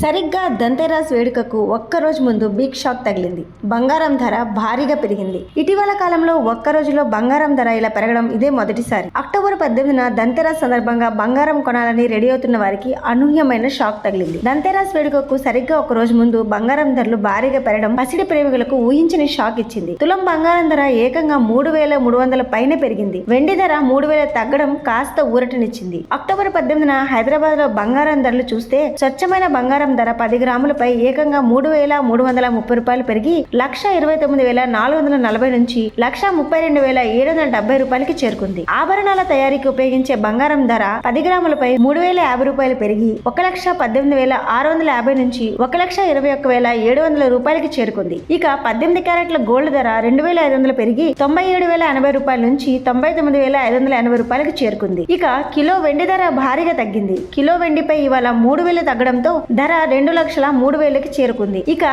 సరిగ్గా దంతెరాస్ వేడుకకు ఒక్క రోజు ముందు బిగ్ షాక్ తగిలింది. బంగారం ధర భారీగా పెరిగింది. ఇటీవల కాలంలో ఒక్క రోజులో బంగారం ధర ఇలా పెరగడం ఇదే మొదటిసారి. అక్టోబర్ పద్దెనిమిదిన దంతెరాస్ సందర్భంగా బంగారం కొనాలని రెడీ అవుతున్న వారికి అనూహ్యమైన షాక్ తగిలింది. దంతెరాస్ వేడుకకు సరిగ్గా ఒక రోజు ముందు బంగారం ధరలు భారీగా పెరగడం పసిడి ప్రేమికులకు ఊహించని షాక్ ఇచ్చింది. తులం బంగారం ధర ఏకంగా మూడు వేల మూడు వందల పైన పెరిగింది. వెండి ధర మూడు వేల తగ్గడం కాస్త ఊరటనిచ్చింది. అక్టోబర్ పద్దెనిమిదిన హైదరాబాద్లో బంగారం ధరలు చూస్తే స్వచ్ఛమైన బంగారం ధర పది గ్రాములపై ఏకంగా మూడు వేల మూడు వందల ముప్పై రూపాయలు పెరిగి లక్ష ఇరవై తొమ్మిది వేల నాలుగు వందల నలభై నుంచి లక్ష ముప్పై రెండు వేల ఏడు వందల డెబ్బై రూపాయలకి చేరుకుంది. ఆభరణాల తయారీకి ఉపయోగించే బంగారం ధర పది గ్రాములపై మూడు వేల యాభై రూపాయలు పెరిగి ఒక లక్ష పద్దెనిమిది వేల ఆరు వందల యాభై నుంచి ఒక లక్ష ఇరవై ఒక్క వేల ఏడు వందల రూపాయలకి చేరుకుంది. ఇక పద్దెనిమిది క్యారెట్ల గోల్డ్ ధర రెండు వేల ఐదు వందలు పెరిగి తొంభై ఏడు వేల ఎనభై రూపాయల నుంచి తొంభై తొమ్మిది వేల ఐదు వందల ఎనభై రూపాయలకి చేరుకుంది. ఇక కిలో వెండి ధర భారీగా తగ్గింది. కిలో వెండిపై ఇవాళ మూడు వేలు తగ్గడంతో ధర రెండు లక్షల మూడు వేలకి చేరుకుంది. ఇక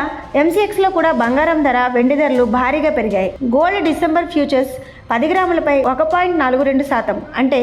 ఎంసీఎక్స్లో కూడా బంగారం ధర వెండి ధరలు భారీగా పెరిగాయి. గోల్డ్ డిసెంబర్ ఫ్యూచర్స్ పది గ్రాములపై ఒక పాయింట్ నాలుగు రెండు శాతం. అంటే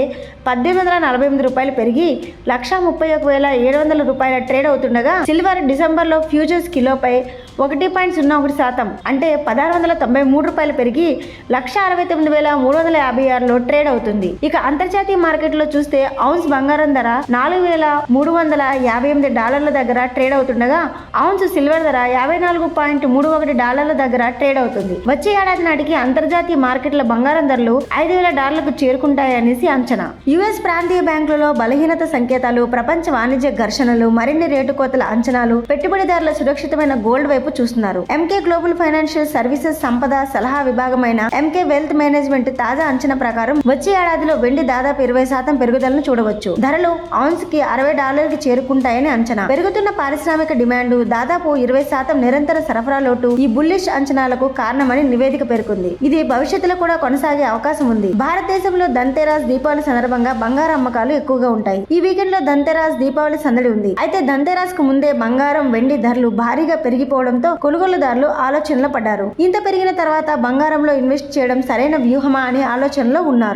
పద్దెనిమిది వందల నలభై ఎనిమిది రూపాయలు పెరిగి లక్ష ముప్పై ఒక వేల ఏడు వందల రూపాయల ట్రేడ్ అవుతుండగా సిల్వర్ డిసెంబర్లో ఫ్యూచర్స్ కిలోపై ఒకటి పాయింట్ సున్నా ఒకటి శాతం. అంటే పదహారు వందల తొంభై మూడు రూపాయలు పెరిగి లక్ష అరవై తొమ్మిది వేల మూడు వందల యాభై ఆరులో ట్రేడ్ అవుతుంది. ఇక అంతర్జాతీయ మార్కెట్లో చూస్తే ఔన్స్ బంగారం ధర నాలుగు వేల మూడు వందల యాభై ఎనిమిది డాలర్ల దగ్గర ట్రేడ్ అవుతుండగా ఔన్స్ సిల్వర్ ధర యాభై నాలుగు పాయింట్ మూడు ఒకటి డాలర్ల దగ్గర ట్రేడ్ అవుతుంది. వచ్చే ఏడాది నాటికి అంతర్జాతీయ మార్కెట్ల బంగారం ధరలు ఐదు వేల డాలర్లకు చేరుకుంటాయనేసి అంచనా. యుఎస్ ప్రాంతీయ బ్యాంకులలో బలహీనత సంకేతాలు ప్రపంచ వాణిజ్య ఘర్షణలు మరిన్ని రేటు కోతల అంచనాలు పెట్టుబడిదారుల సురక్షితమైన గోల్డ్ వైపు చూస్తున్నారు. ఎంకే గ్లోబల్ ఫైనాన్షియల్ సర్వీసెస్ సంపద సలహా విభాగమైన ఎంకే వెల్త్ మేనేజ్మెంట్ తాజా అంచనా ప్రకారం వచ్చే ఏడాదిలో వెండి దాదాపు ఇరవై శాతం పెరుగుదలను చూడవచ్చు. ధరలు ఔన్స్కి అరవై డాలర్కి చేరుకుంటాయని అంచనా. పెరుగుతున్న పారిశ్రామిక డిమాండ్ దాదాపు ఇరవై శాతం నిరంతర సరఫరా లోటు ఈ బుల్లిష్ అంచనాలకు కారణమని నివేదిక పేర్కొంది. ఇది భవిష్యత్తులో కూడా కొనసాగే అవకాశం ఉంది. భారతదేశంలో దంతెరాస్ దీపావళి సందర్భంగా బంగారు అమ్మకాలు ఎక్కువగా ఉంటాయి. ఈ వీకెండ్లో దంతెరాస్ దీపావళి సందడి ఉంది. అయితే దంతెరాస్కు ముందే బంగారం వెండి ధరలు భారీగా పెరిగిపోవడం పెరిగిపోవడంతో కొనుగోలుదారులు ఆలోచనలో పడ్డారు. ఇంత పెరిగిన తర్వాత బంగారంలో ఇన్వెస్ట్ చేయడం సరైన వ్యూహమా అనే ఆలోచనలో ఉన్నారు.